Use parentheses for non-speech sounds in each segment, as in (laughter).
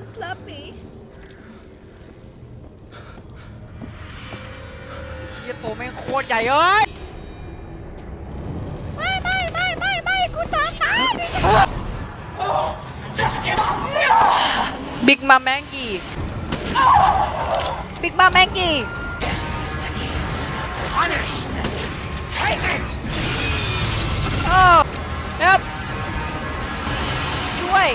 and sloppy เชี่ยตัวแม่งโคตรใหญ่เอ้ย ไม่ไม่ไม่ไม่ไม่กูตามตายบิ๊กมาแมงกี้บิ๊กมาแมงกี้โอ้เอ l p ช่วย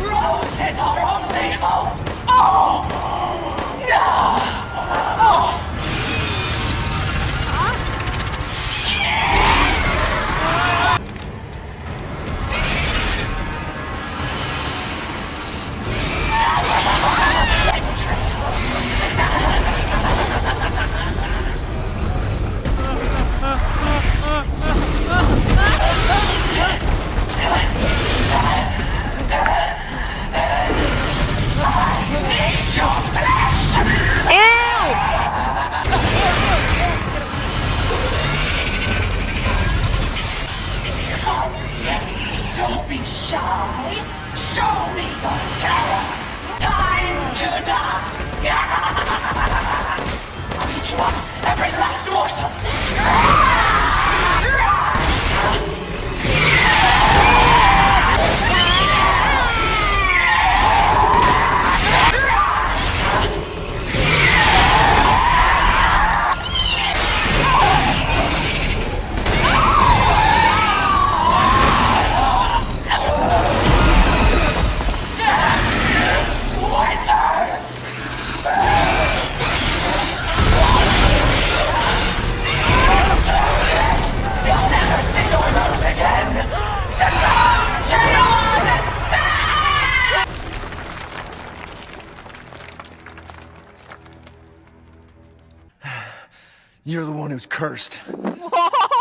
Rose our only hope! Oh! No! Oh! Yeah! Don't be shy. Show me your terror. Time to die. (laughs) I'll eat you up, every last morsel. You're the one who's cursed. (laughs)